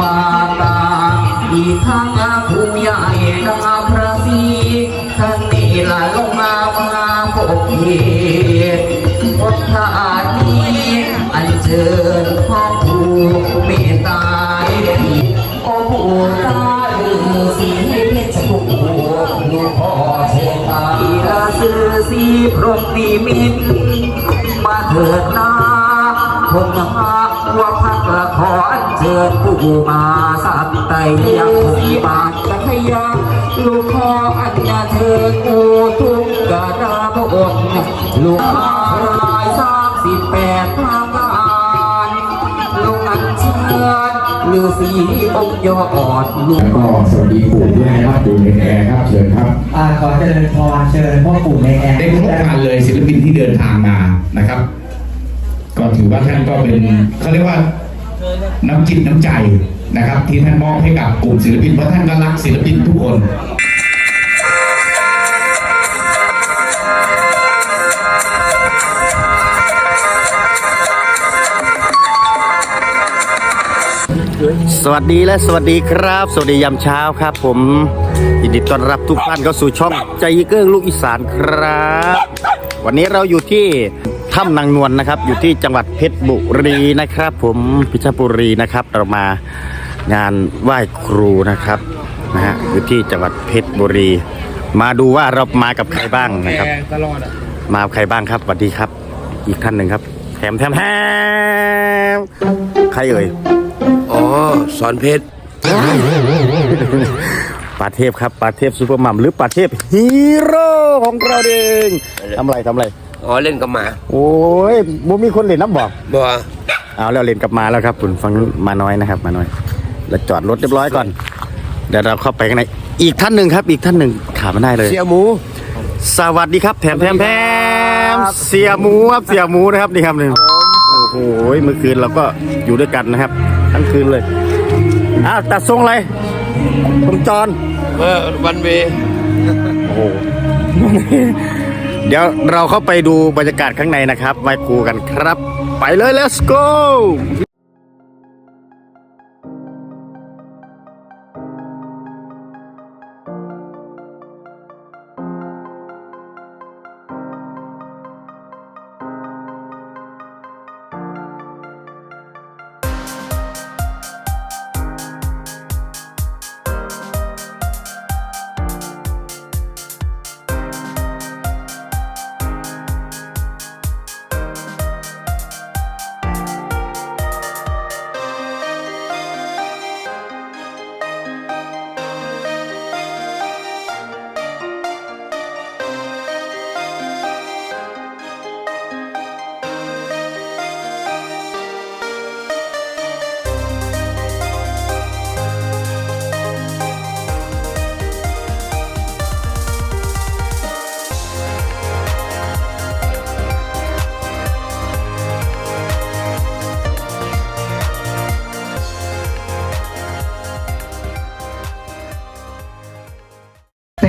มาตาอีทั้งผู้ใหญ่นาพระศีท่านนี่ละลงมามาพบเหตุพบทานีอันเชิญพ่อผู้เมตตาดีโอ้ผู้ตาลือสีเพชรบุลูกพ่อเชษฐาลาซื้อสีพรหมนิมิตมาเถิดนาคงหาว่าพักละขอ เชิญผู้มาสัตไตยังสีบาทจะขยันลูกขออัญญาเชิญผู้ทุกกะราพระองค์ลูกมาลายสามสิบแปดทางการลูกอัญเชิญฤาษีองค์ยอดลูกก็สวัสดีปู่ด้วยนะครับปู่ในแอร์ครับเชิญครับอ่าขอเจริญพรเชิญพ่อปู่ในแอร์ได้พบกันเลยศิลปินที่เดินทางมานะครับ ก็ถือว่าท่านก็เป็นเขาเรียกว่า น้ำจิตน้ำใจนะครับ ที่ท่านมอบให้กับกลุ่มศิลปินเพราะท่านก็รักศิลปินทุกคนสวัสดีและสวัสดีครับ สวัสดียามเช้าครับ ผมยินดีต้อนรับทุกท่านเข้าสู่ช่องใจเกิ้งลูกอีสานครับ วันนี้เราอยู่ที่ ถ้ำนางนวลนะครับ อยู่ที่จังหวัดเพชรบุรีนะครับ ผมพิชรบุรีนะครับ เรามางานไหว้ครูนะครับนะฮะอยู่ที่จังหวัดเพชรบุรี มาดูว่าเรามากับใครบ้างนะครับมากับใครบ้างครับสวัสดีครับ อีกท่านหนึ่งครับแถมแถมแถมใครเอ่ยอ๋อสอนเพชรปาเทพครับปาเทพซูเปอร์มัมหรือปาเทพฮีโร่ของเราเองทำไรทำไร อ๋อเล่นกับหมาโอ้ยบ่มีคนเล่นน้ำบอกบัวเอาแล้วเล่นกลับมาแล้วครับคุณฟังนู้นมาน้อยนะครับมาน้อย แล้วจอดรถเรียบร้อยก่อน เดี๋ยวเราเข้าไปข้างในอีกท่านหนึ่งครับ อีกท่านหนึ่งขาดไม่ได้เลย เสียหมู สวัสดีครับแถมแถมแถมเสียหมูครับเสียหมูนะครับนี่ครับหนึ่งโอ้โหเมื่อคืนเราก็อยู่ด้วยกันนะครับ ทั้งคืนเลยอ้าวตัดทรงอะไรตรงจรเออวันเวโอ้โห เดี๋ยวเราเข้าไปดูบรรยากาศข้างในนะครับไหว้ครูกันครับ ไปเลย let's go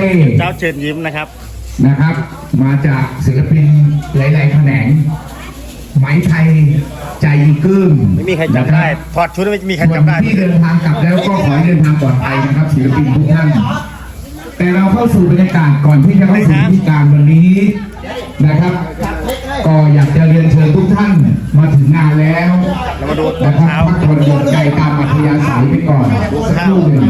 ต้เจ้าเชิญยิ้มนะครับ นะครับ มาจากศิลปินหลายๆแขนงไหมไทยใจกึ้งไม่มีใครจำได้ถอดชุดไม่มีใครส่วนจำได้ที่เดินทางกลับแล้วก็ขอให้เดินทางปลอดภัยนะครับศิลปินทุกท่านแต่เราเข้าสู่บรรยากาศก่อนที่จะเข้าสู่พิธีการวันนี้นะครับ ก็อยากจะเรียนเชิญทุกท่านมาถึงงานแล้วเรามาดูตอนะนครับเช้าพักผ่อนหย่อนใจตามอัธยาศัยไปก่อนสักครู่หนึ่ง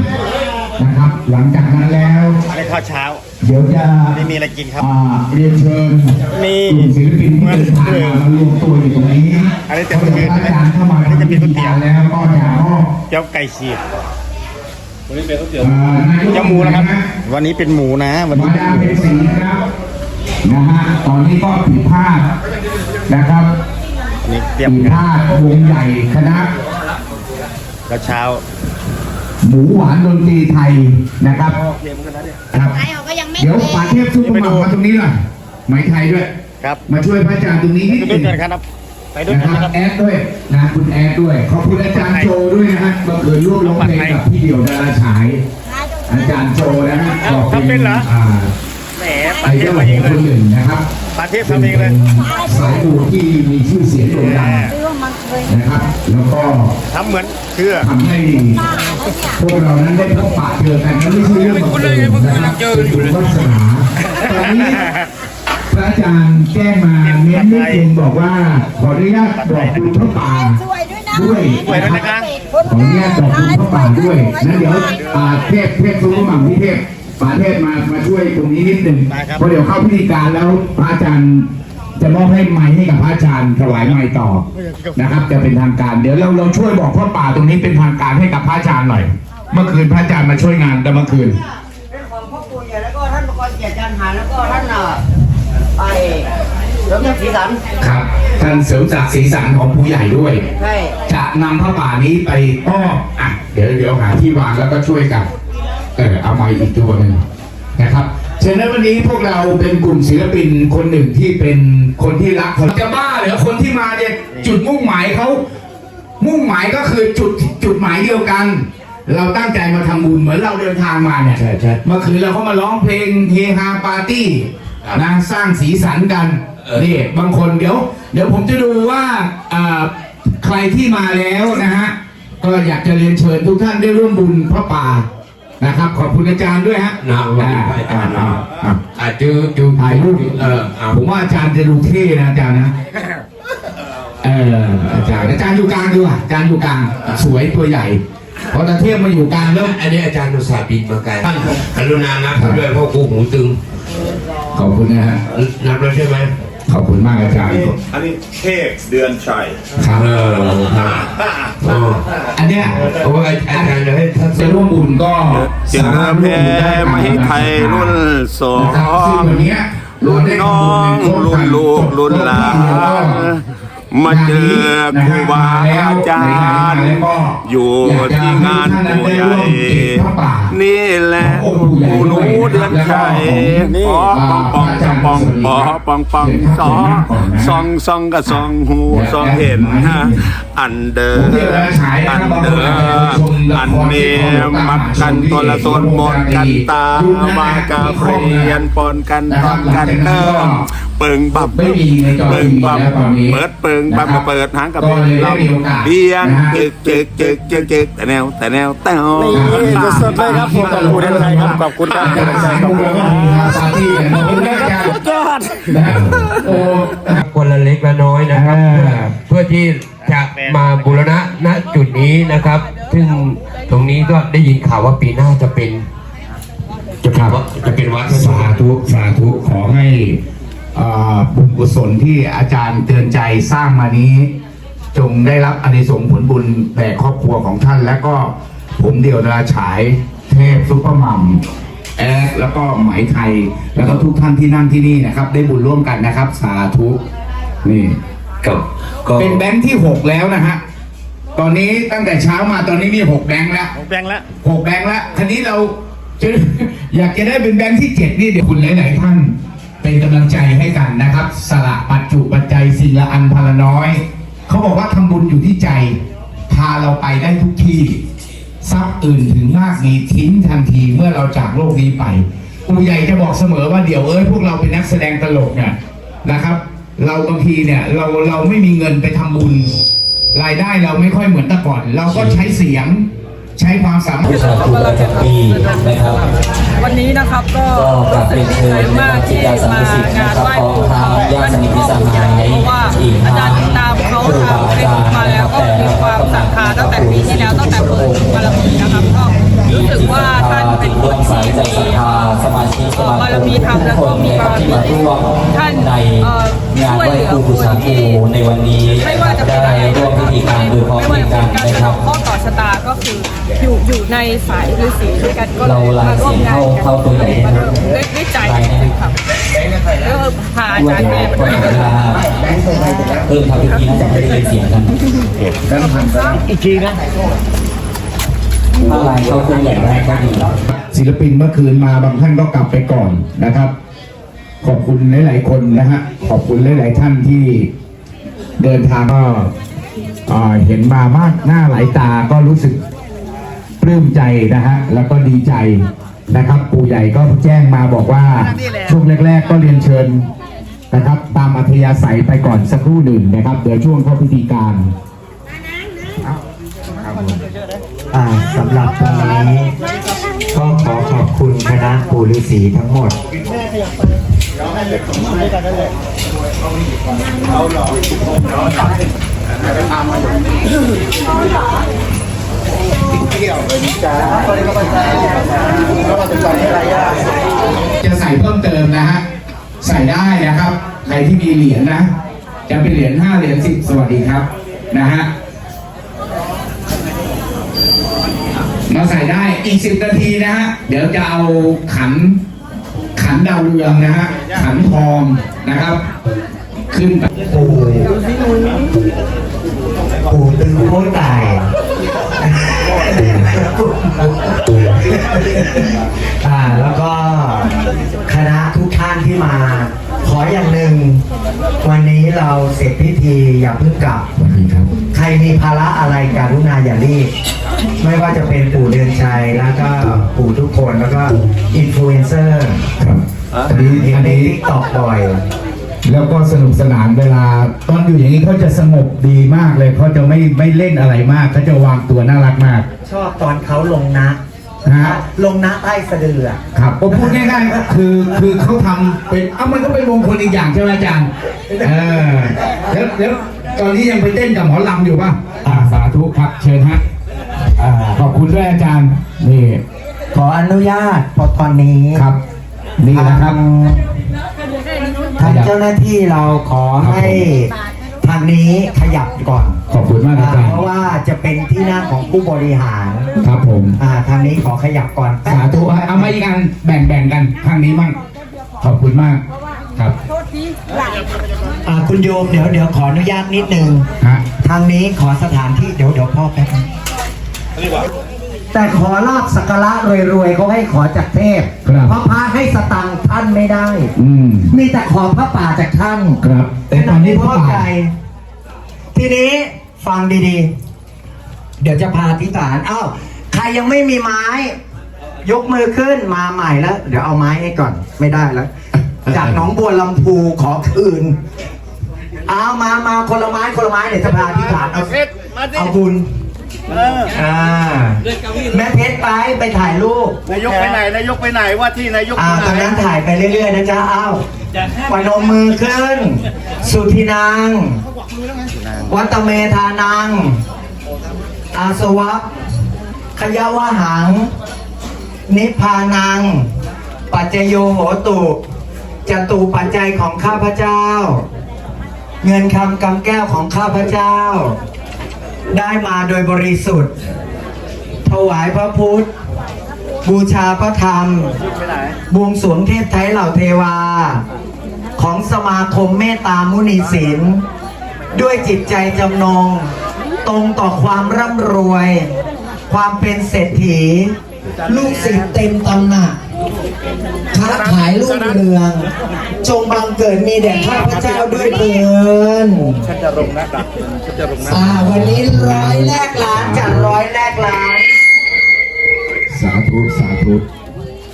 นะครับ หลังจากนั้นแล้วอันนี้ข้าวเช้า เดี๋ยวจะไม่มีอะไรกินครับ อ่าเรียนเชิญมีกลุ่มศิลปินที่เดินทางมามารวมตัวอยู่ตรงนี้อันนี้จะเป็นพระอาจารย์เข้ามาอันนี้จะเป็นก๋วยเตี๋ยว แล้วก็จะมอบเจ้าไก่ฉีกเอ่อนายกเจ้าหมูนะครับ วันนี้เป็นหมูนะ วันมานี้เป็นดามหมูเป็นสีครับนะฮะตอนนี้ก็ผิดพลาดนะครับอันนี้เตรียมผิดพลาดวงใหญ่คณะข้าวเช้า หมูหวานดนตรีไทยนะครับครับไอเขาก็ยังไม่เดี๋ยวป็นป่าเทพซุปเปอร์มาร์มาตรงนี้หน่อยไหมไทยด้วยครับมาช่วยพระอาจารย์ตรงนี้นิดไปหด้วนึยงกันครับไปด้วยนะกันคนะครัรับบแอดด้วยนะคุณแอดด้วยขอบคุณอาจารย์โจด้วยนะฮะบังเอิญร่วมร้องเพลงกับพี่เดี่ยวดาราฉาย อาจารย์โจนะฮะก็เป็นอ่าแหมไอปาเทเดีพยมาเองคเลยนหนึ่งนะครับปาเทพทำเองเลยสายบูที่มีชื่อเสียงโด่งดังซื้อว่ามั นนะครับ แล้วก็ทำเหมือนเชื่อทำให้พวกเรานั้นได้พบปะเจอกันนั้นไม่ใช่เรื่องบังเอิญนะครับเป็นบุญวาสนาตอนนี้พระอาจารย์แจ้งมาเน้นนิดนึงบอกว่าขออนุญาตบอกบุญพระป่าช่วยด้วยนะด้วยนะครับขออนุญาตบอกบุญพระป่าด้วยนั้นเดี๋ยวอ่าเทพเทพซุ้มหม่ำพี่เทพป่าเทพมามาช่วยตรงนี้นิดนึงเพราะเดี๋ยวเข้าพิธีการแล้วพระอาจารย์ จะมอบให้ไม้ให้กับพระอาจารย์ถวายไม้ต่อนะครับ จะเป็นทางการ เดี๋ยวเราเราช่วยบอกพ่อป่าตรงนี้เป็นทางการให้กับพระอาจารย์หน่อย เมื่อคืนพระอาจารย์มาช่วยงานแต่เมื่อคืนเป็นของพ่อปู่ใหญ่แล้วก็ท่านประกรณ์เกียรติจันหารแล้วก็ท่านอะไปเสริมยักษ์ศรีสันครับท่านเสริมศักดิ์ศรีสันของผู้ใหญ่ด้วยใช่จะนำพระป่านี้ไปอ้อมอะเดี๋ยวเดี๋ยวหาที่วางแล้วก็ช่วยกันเออเอาไม้อีกตัวหนึ่งนะครับ ฉะนั้นวันนี้พวกเราเป็นกลุ่มศิลปินคนหนึ่งที่เป็นคนที่รักคนจะบ้าเหรอคนที่มาเนี่ยจุดมุ่งหมายเขามุ่งหมายก็คือจุดจุดหมายเดียวกัน เราตั้งใจมาทำบุญเหมือนเราเดินทางมาเนี่ยใช่ใช่เมื่อคืนเราก็มาร้องเพลงเฮฮาปาร์ตี้นะสร้างสีสันกันนี่บางคนเดี๋ยว เดี๋ยวผมจะดูว่าเอ่อใครที่มาแล้วนะฮะก็อยากจะเรียนเชิญทุกท่านได้ร่วมบุญพระป่า นะครับ ขอบคุณอาจารย์ด้วยฮะนะวันนี้พระอาจารย์นะอ่าอาจจะจูถ่ายรูปเออเอาผมว่าอาจารย์จะดูเท่นะอาจารย์นะเอออาจารย์อาจารย์อยู่กลางดีกว่าอาจารย์อยู่กลางสวยตัวใหญ่พอตาเทียบมาอยู่กลางแล้วอันนี้อาจารย์อุตสาห์บินมาไกลท่านกรุณานับผมด้วยเพราะกูหูตึงขอบคุณนะฮะนับแล้วใช่ไหม ขอบคุณมากอาจารย์ อันนี้เทพเดือนชัย ครับเออครับอ๋ออันเนี้ยโอ้ยอาจารย์จะให้ท่านจะร่วมบุญก็จึงสามารถแพร่วมบุญได้ไม่ให้ไทยรุ่นสอนะครับซึ่งงวันเนี้ยเราได้น้องรุ่นลูกรุ่นหลาน มาเจอครูบาอาจารย์อยู่ที่งานผู้ใหญ่นี่แหละผู้หนูเดือนชัยนี่ปองปองจะปองปอปองปองสอซองซองกับซองหูซองเห็นฮะอันเดอร์อันเดอร์อันเนมักกันตัวละส่วนหมดกันตามากาเรียนปนกันตอนกันเติม เปิงบับไม่มีในจอเปิทีงวีบับแล้วตอนนี้เปิดเปิงบับมาเปิดหางกับก็เลยได้เรามีโอกาสเบียงนะฮะ จึกจึกจึกจึกจึกแต่แนวแต่แนวแต่วนี่สดเลยครับผมขอบคุณครับขอบคุณครับขอบคุณครับปาร์ตี้กันขอบคุณครับอาจารย์นะฮะโอ้คนละเล็กละน้อยนะครับอ่าเพื่อที่จะมาบูรณะณจุดนี้นะครับ ซึ่งตรงนี้ก็ได้ยินข่าวว่าปีหน้าจะเป็น จะเป็นวัดจะเป็นวัดสาธุสาธุขอให้เอ่อ บุญกุศลที่อาจารย์เตือนใจสร้างมานี้ จงได้รับอานิสงส์ผลบุญแด่ครอบครัวของท่าน และก็ผมเดี่ยวดาราฉายเทพซุปเปอร์มัมแอดแล้วก็ไหมไทย แล้วก็ทุกท่านที่นั่งที่นี่นะครับ ได้บุญร่วมกันนะครับ สาธุนี่กับก็เป็นแบงค์ที่หกแล้วนะฮะตอนนี้ตั้งแต่เช้ามาตอนนี้มีหกแบงค์แล้วหกแบงค์แล้วหกแบงค์แล้วทีนี้เราจะอยากจะได้เป็นแบงค์ที่เจ็ดนี่เดี๋ยวคุณหลายๆท่าน เป็นกำลังใจให้กันนะครับ สละปัจจุปัจจัยสิ่งละอันพละน้อย เขาบอกว่าทำบุญอยู่ที่ใจ พาเราไปได้ทุกที่ทรัพย์อื่นถึงมากมีทิ้งทันทีเมื่อเราจากโลกนี้ไปปู่ใหญ่จะบอกเสมอว่าเดี๋ยวเอ้ยพวกเราเป็นนักแสดงตลกเนี่ยนะครับ เราบางทีเนี่ยเราเราไม่มีเงินไปทำบุญรายได้เราไม่ค่อยเหมือนแต่ก่อน เราก็ใช้เสียงใช้ความสามารถประชาชนประจำปีนะครับ วันนี้นะครับก็ก็กลับเรียนเชิญมากที่มางานไหว้ครูเขาญาติสนิทมิตรสหายเพราะว่าอาจารย์ติดตามเขาทำเฟซบุ๊กมาแล้วก็มีความศรัทธาตั้งแต่ปีที่แล้วตั้งแต่เปิดบารมีนะครับก็รู้สึกว่าท่านเป็นคนที่ใจศรัทมีบารมีธรรมแล้วก็มีคบารับรที่มีมาร่วมท่านในเอ่องานช่วยไหว้เหลือครูคบูนชาครูในวันนี้ได้ร่วมพิธีการโดยพร้อมเพรียงกันนะครับข้อต่อชะตาก็คืออยู่อยู่ในสายฤาษีด้วยกันก็เลเรายลายมาร่วมงานเสียงเข้าเข้าตัวใหญ่นได้ได้ใจครับแล้วพาอาจารย์แม่าเพิ่มทำพิธีน่าจะไม่ได้ยินเสียงกันอีกทีนะถ้าลายเข้าตัวใหญ่ได้ก็ดีศิลปินเมื่อคืนมาบางท่านก็กลับไปก่อนนะครับ ขอบคุณหลาย ๆ คนนะฮะ ขอบคุณหลาย ๆ ท่านที่เดินทางก็เห็นมามากหน้าหลายตาก็รู้สึกปลื้มใจนะฮะ แล้วก็ดีใจนะครับปู่ใหญ่ก็แจ้งมาบอกว่าช่วงแรก ๆ ก็เรียนเชิญนะครับ ตามอัธยาศัยไปก่อนสักครู่หนึ่งนะครับ เดี๋ยวช่วงเข้าพิธีการสำหรับตรงนี้ก็ขอขอบคุณคณะปู่ฤาษีทั้งหมด จะใส่เพิ่มเติมนะฮะ ใส่ได้นะครับ ใครที่มีเหรียญนะ จะเป็นเหรียญห้าเหรียญสิบสวัสดีครับนะฮะมาใส่ได้อีกสิบนาทีนะฮะ เดี๋ยวจะเอาขัน ขันดาวเรืองนะฮะขันทองนะครับ ขึ้นไปปู่ปู่ตึงโค้ตายอ่าแล้วก็คณะทุกท่านที่มา ขออย่างหนึ่ง วันนี้เราเสร็จพิธีอย่าเพิ่งกลับ ใครมีภาระอะไรการุณาอย่ารีบ ไม่ว่าจะเป็นปู่เดือนชัยแล้วก็ปู่ทุกคนแล้วก็อินฟลูเอนเซอร์ครับอันนี้เห็นอันในนี้ทิกตอกบ่อย แล้วก็สนุกสนานเวลา ตอนอยู่อย่างนี้เขาจะสงบดีมากเลยเขาจะไม่ไม่เล่นอะไรมากเขาจะวางตัวน่ารักมาก ชอบตอนเขาลงนะ นะฮะลงนะใต้สะดืออะครับผมพูดง่ายๆก็คือคือเขาทำเป็นเอ้ามันก็เป็นมงคลอีกอย่างใช่ไหมอาจารย์เออแล้วแล้วตอนนี้ยังไปเต้นกับหมอลำอยู่ป่ะอ่าสาธุครับเชิญฮะอ่าขอบคุณด้วยอาจารย์นี่ขออนุญาตพอตอนนี้ครับ นี่นะครับ ทางเจ้าหน้าที่เราขอให้ทางนี้ขยับก่อนขอบคุณมากอาจารย์เพราะว่าจะเป็นที่นั่งของผู้บริหารครับผมอ่าทางนี้ขอขยับก่อนสาธุฮะเอามาอีกอันแบ่งแบ่งกันข้างนี้มั่งขอบคุณมากครับอ่าคุณโยมเดี๋ยวเดี๋ยวขออนุญาตนิดนึงฮะทางนี้ขอสถานที่เดี๋ยวเดี๋ยวพ่อแป๊บนึงแต่ขอลาบสักการะรวยๆเขาให้ขอจากเทพครับเพราะพระให้สตังค์ท่านไม่ได้ อืมมีแต่ขอพระป่าจากท่านครับ แต่ตอนนี้พระเข้าป่าใจ ทีนี้ฟังดีๆ เดี๋ยวจะพาทิฐานอ้าวใครยังไม่มีไม้ ยกมือขึ้นมาใหม่แล้ว เดี๋ยวเอาไม้ให้ก่อนไม่ได้แล้ว จากหนองบัวลำพูขอคืนเอามามาคนละไม้คนละไม้เดี๋ยวจะพาทิฐานเอาเอาบุญอ่าแม่เพชรไปไปถ่ายรูปนายกไปไหนนายกไปไหนว่าที่นายกอ่าไปตอนไหนนั้นถ่ายไปเรื่อยๆนะจ๊ะอ้าวปนมมือขึ้น สุธินาง วัตเมธานัง อาสวะ ขยาวหัง นิพานัง ปัจจโยโหตุจตุปัจจัยของข้าพเจ้า เงินคำกำแก้วของข้าพเจ้า ได้มาโดยบริสุทธิ์ ถวายพระพุทธ บูชาพระธรรม บวงสรวงเทพไทยเหล่าเทวา ของสมาคมเมตตามุนีศิลป์ ด้วยจิตใจจำนง ตรงต่อความร่ำรวย ความเป็นเศรษฐี ลูกศิษย์เต็มตำหนักค้าขายรุ่งเรือง จงบังเกิดมีแด่ข้าพเจ้าด้วยเถินอ่าวันนี้ร้อยแรกล้านจัดร้อยแรกล้าน สาธุสาธุ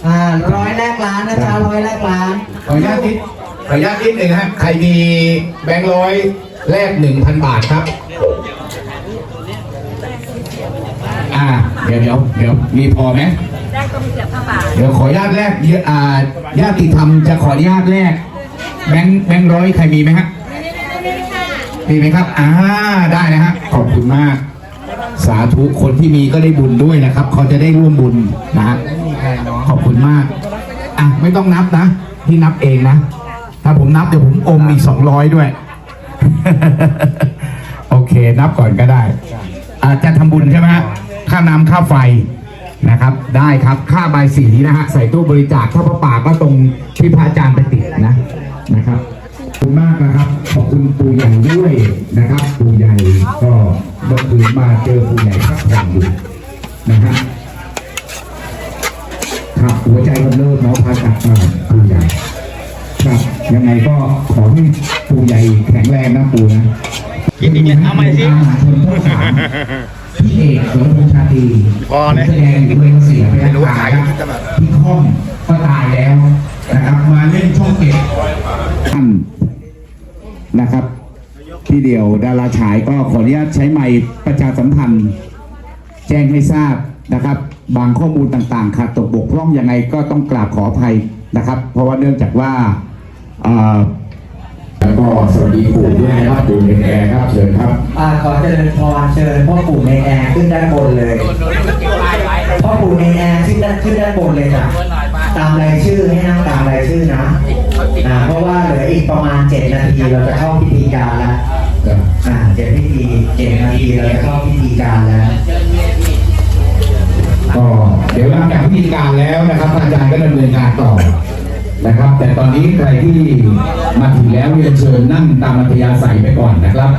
อ่าร้อยแรกล้านนะจ๊ะร้อยแรกล้านขออนุญาตนิดขออนุญาตนิดหนึ่งฮะใครมีแบงค์ร้อย แลกหนึ่งพันบาทครับ อ่า เดี๋ยวเดี๋ยวเดี๋ยวมีพอไหมได้ก็มีเสียผ้าบาทเดี๋ยวขออนุญาตแลกเยอะอ่าญาติธรรมจะขออนุญาตแลกแบงค์แบงค์ร้อยใครมีไหมฮะมีไหมครับอ่าได้นะฮะขอบคุณมาก สาธุคนที่มีก็ได้บุญด้วยนะครับเขาจะได้ร่วมบุญนะฮะขอบคุณมากอะไม่ต้องนับนะพี่นับเองนะ ถ้าผมนับเดี๋ยวผมอมอีกสองร้อยด้วย โอเค นับก่อนก็ได้อาจจะทำบุญใช่ไหมฮะค่าน้ำค่าไฟนะครับ ได้ครับค่าใบายสีนะฮะใส่ตู้บริจาคถ้าพระป่าก็ตรงที่พระอาจารย์ไปติดนะนะครับขอบคุณมากนะครับขอบคุณปู่ใหญ่ด้วยนะครับ ปู่ใหญ่ก็เมื่อคืนมาเจอปู่ใหญ่พักผ่อนอยู่นะฮะครับหัวใจก็เริ่มเนาะพาตัดมาปู่ใหญ่ ครับยังไงก็ขอให้ปู่ใหญ่แข็งแรงนะปู่นะยินดีเอาใหม่สิพี่เอกสมพงษ์ชาตรีพอเลยแสดงอยู่ด้วยเสียไปแล้วตายพี่ค่อมก็ตายแล้วนะครับมาเล่นช่องเจ็ดท่านนะครับพี่เดียวดาราฉายก็ขออนุญาตใช้ไมค์ประชาสัมพันธ์ แจ้งให้ทราบนะครับ บางข้อมูลต่างๆขาดตกบกพร่องยังไงก็ต้องกราบขออภัยนะครับ เพราะว่าเนื่องจากว่าเอ่อ แล้วก็สวัสดีปู่ด้วยนะครับปู่เนแอร์ครับเชิญครับอ่าขอเจริญพรเชิญพ่อปู่ในแอร์ขึ้นด้านบนเลยพ่อปู่ในแอร์ขึ้นด้านขึ้นด้านบนเลยจ้ะตามรายชื่อให้นั่งตามรายชื่อนะอ่าเพราะว่าเหลืออีกประมาณ7นาทีเราจะเข้าพิธีการแล้วอ่าเจ็ดพิธีเจ็ดนาทีเราจะเข้าพิธีการแล้วก็เดี๋ยวหลังจากพิธีการแล้วนะครับอาจารย์ก็ดำเนินการต่อ นะครับ แต่ตอนนี้ใครที่มาถึงแล้วเรียนเชิญนั่งตามอัธยาศัยไปก่อนนะครับ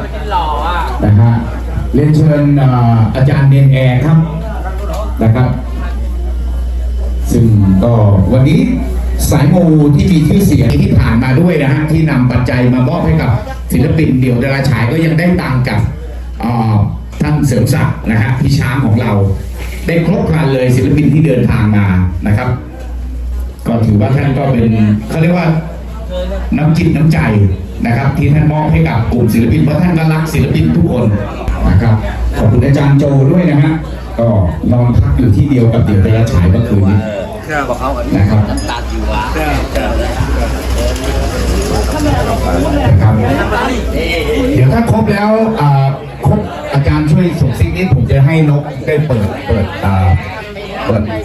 นะฮะเรียนเชิญอาจารย์เนนแอร์ครับนะครับ ซึ่งก็วันนี้สายมูที่มีชื่อเสียงที่ผ่านมาด้วยนะฮะที่นำปัจจัยมามอบให้กับศิลปินเดี่ยวดาราฉายก็ยังได้ตังกับท่านเสริมศักดิ์นะฮะพี่ช้างของเรา ได้ครบครันเลยศิลปินที่เดินทางมานะครับ ก็ถือว่าท่านก็เป็นเขาเรียกว่าน้ำจิตน้ำใจนะครับ ที่ท่านมอบให้กับกลุ่มศิลปินเพราะท่านก็รักศิลปินทุกคนนะครับขอบคุณอาจารย์โจด้วยนะฮะก็นอนพักอยู่ที่เดียวกับเดี่ยวดาราฉายเมื่อคืนนี้นะครับนะครับเดี๋ยวถ้าครบแล้วอาครบอาจารย์ช่วยส่งซิกนี้ผมจะให้นกได้เปิดเปิดอ่า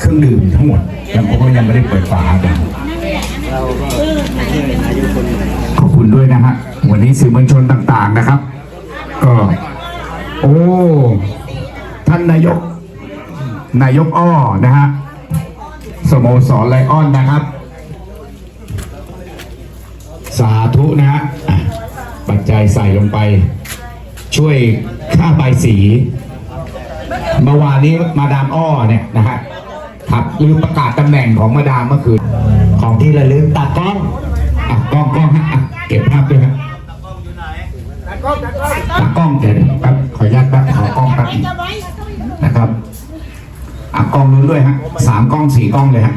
เครื่องดื่มทั้งหมดยังเพราะว่ายังไม่ได้เปิดฝากันขอบคุณด้วยนะฮะวันนี้สื่อมวลชนต่าง ๆนะครับ ก็ โอ้ท่านนายก นายกอ้อนะฮะสโมสรไลออนนะครับ สาธุนะฮะปัจจัยใส่ลงไป ช่วยค่าใบสีเมื่อวานนี้มาดามอ้อเนี่ยนะฮะ ครับลืมประกาศตำแหน่งของมาดามเมื่อคืนของที่ระลึกตากล้องอะกล้องกล้องฮะอะเก็บภาพด้วยฮะตากล้องเดี๋ยวครับขออนุญาตแป๊บขอกล้องแป๊บนะครับอะกล้องนู้นด้วยฮะสามกล้องสี่กล้องเลยฮะ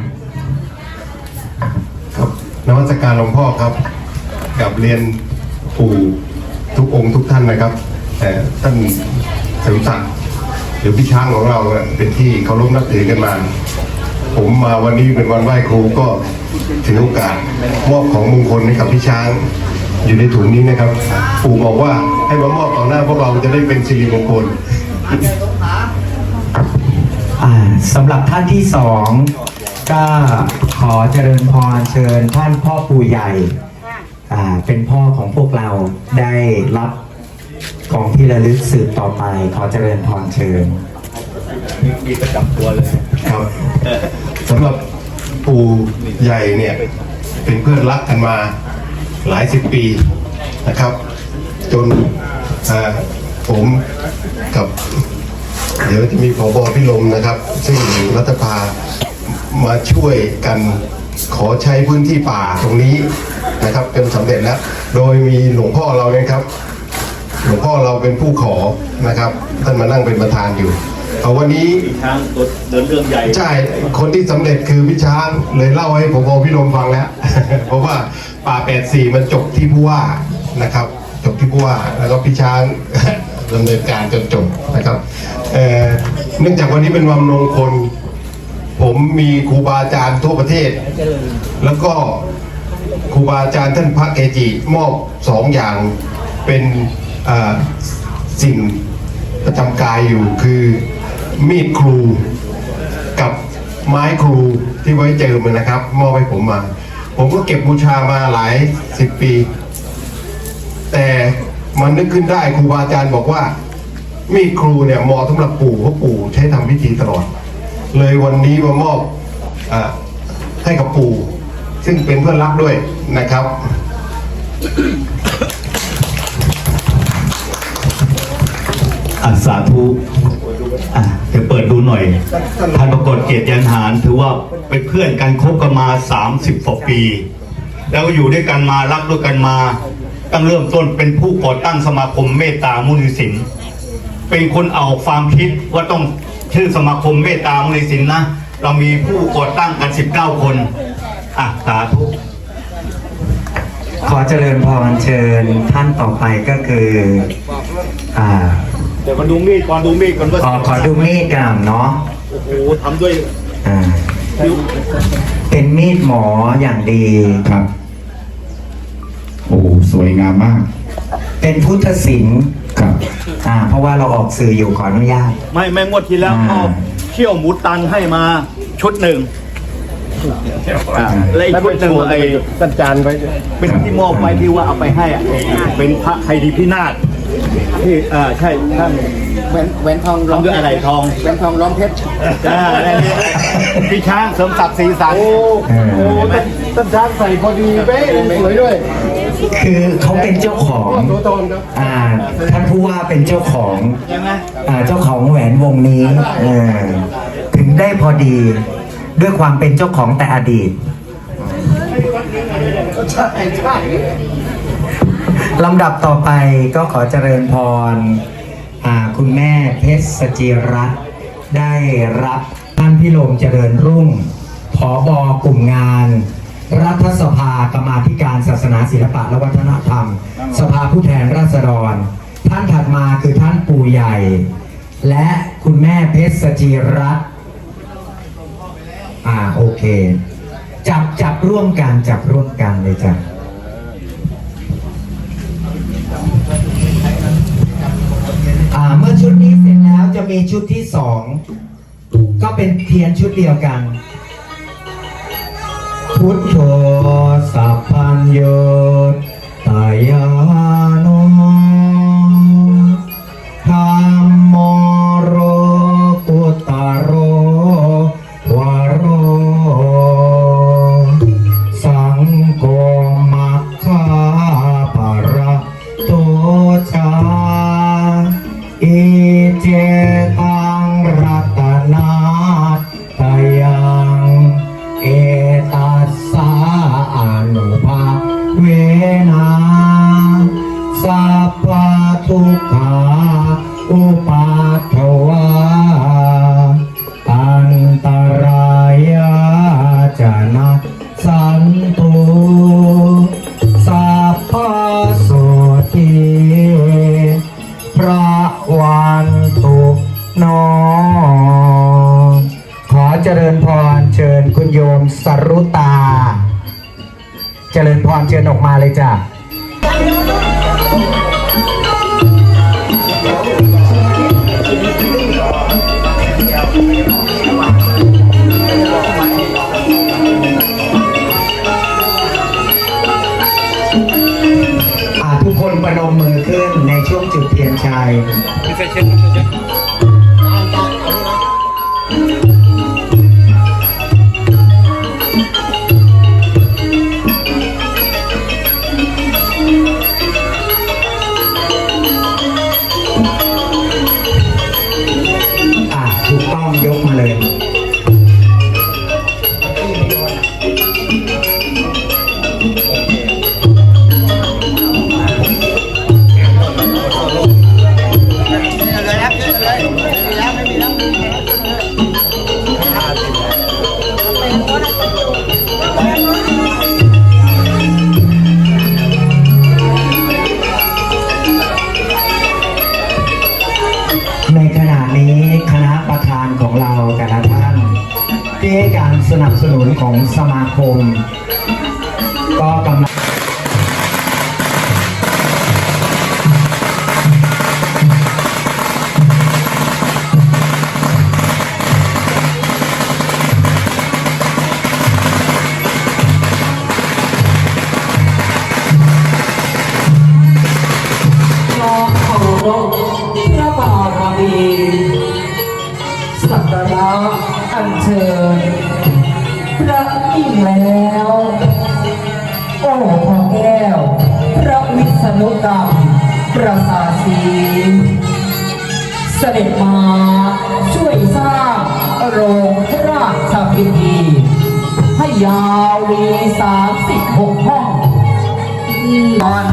ครับนวัตการหลวงพ่อครับกับเรียนปู่ทุกองค์ทุกท่านนะครับแต่ท่านเสริมศักดิ์หรือพี่ช้างของเราเนี่ยเป็นที่เคารพนับถือกันมา ผมมาวันนี้เป็นวันไหว้ครูก็ถือโอกาสมอบของมงคลให้กับพี่ช้าง อยู่ในถุงนี้นะครับ ปู่บอกว่าให้มามอบต่อหน้าพวกเราจะได้เป็นสิริมงคลสำหรับท่านที่สองก็ขอเจริญพรเชิญท่านพ่อปู่ใหญ่เป็นพ่อของพวกเราได้รับของที่ระลึกสืบต่อไป ขอเจริญพรเชิญมีประจำตัวเลย ครับสำหรับปู่ใหญ่เนี่ย เป็นเพื่อนรักกันมาหลายสิบปีนะครับ จนผมกับเดี๋ยวจะมีผบพิลมนะครับ ซึ่งรัฐภามาช่วยกันขอใช้พื้นที่ป่าตรงนี้นะครับจนสำเร็จแล้ว โดยมีหลวงพ่อเราเนี่ยครับ หลวงพ่อเราเป็นผู้ขอนะครับ ท่านมานั่งเป็นประธานอยู่ เอาวันนี้ช้างตัวเดินเรื่องใหญ่ใช่คนที่สำเร็จคือพี่ช้างเลยเล่าให้ผมบอกพี่ลมฟังแล้ว เพราะว่าป่าแปดสี่มันจบที่ผู้ว่านะครับ จบที่ผู้ว่าแล้วก็พี่ช้างดำเนินการจนจบนะครับเอ่อเนื่องจากวันนี้เป็นวันมงคล ผมมีครูบาอาจารย์ทั่วประเทศ แล้วก็ครูบาอาจารย์ท่านพระเกจิมอบสองอย่างเป็นเอ่อสิ่งประจำกายอยู่คือ มีดครูกับไม้ครูที่ไว้เจิมนะครับ มอบให้ผมมา ผมก็เก็บบูชามาหลายสิบปี แต่มันนึกขึ้นได้ครูบาอาจารย์บอกว่า มีดครูเนี่ยเหมาะสำหรับปู่เพราะปู่ใช้ทำพิธีตลอด เลยวันนี้มามอบอให้กับปู่ ซึ่งเป็นเพื่อนรักด้วยนะครับอัสาธุ อะเดี๋ยวเปิดดูหน่อยท่านปรากฏเกียรติยันหารถือว่าเป็นเพื่อนกันคบกันมา30กว่าปี แล้วก็อยู่ด้วยกันมารักด้วยกันมา ตั้งเริ่มต้นเป็นผู้ก่อตั้งสมาคมเมตตามุนิสินเป็นคนเอาความคิดว่าต้องชื่อสมาคมเมตตามุนิสินนะเรามีผู้ก่อตั้งกัน 19 คนอะสาธุขอเจริญพรเชิญท่านต่อไปก็คืออ่า เดี๋ยวมาดูมีดก่อนดูมีดก่อนว่าขอขอดูมีดกันเนาะโอ้โหทำด้วยอ่าเป็นมีดหมออย่างดี ครับ โอ้สวยงามมาก เป็นพุทธศิลป์ครับ อ่า เพราะว่าเราออกสื่ออยู่ขออนุญาต ไม่แม่งวดที่แล้วอ่าเอาเขี้ยวหมูตันให้มาชุดหนึ่งอ่าและอีกชุดหนึ่งไอ้ตันจานไปเป็นที่มอบไปที่ว่าเอาไปให้อะเป็นพระไทยดีพินาศ ที่อ่าใช่ท่าน แหวนแหวนทองร้องทำด้วยอะไรทอง แหวนทองร้องเพชรจ้าอะไรเนี่ยพี่ช้างเสริมศักดิ์ศรีสันเออโอ้ต้นช้างใส่พอดีเป๊ะสวยด้วยคือเขาเป็นเจ้าของอ่าท่านผู้ว่าเป็นเจ้าของใช่ไหมอ่าเจ้าของแหวนวงนี้เออถึงได้พอดีด้วยความเป็นเจ้าของแต่อดีต ลำดับต่อไปก็ขอเจริญพรอ่าคุณแม่เพชรสจิรัตน์ได้รับท่านพิโลมเจริญรุ่งผอบอกลุ่มงาน รัฐสภากรรมาธิการศาสนาศิลปะและวัฒนธรรม สภาผู้แทนราษฎร ท่านถัดมาคือท่านปู่ใหญ่ และคุณแม่เพชรสจิรัตน์อ่าโอเค จับจับร่วมกันจับร่วมกันเลยจ้ะ ชุดนี้เสร็จแล้วจะมีชุดที่สองก็เป็นเทียนชุดเดียวกัน พุทโธสัพพัญโยตายาน คนประนมมือขึ้นในช่วงจุดเทียนชัย ให้การสนับสนุนของสมาคม ก็กำลัง นอน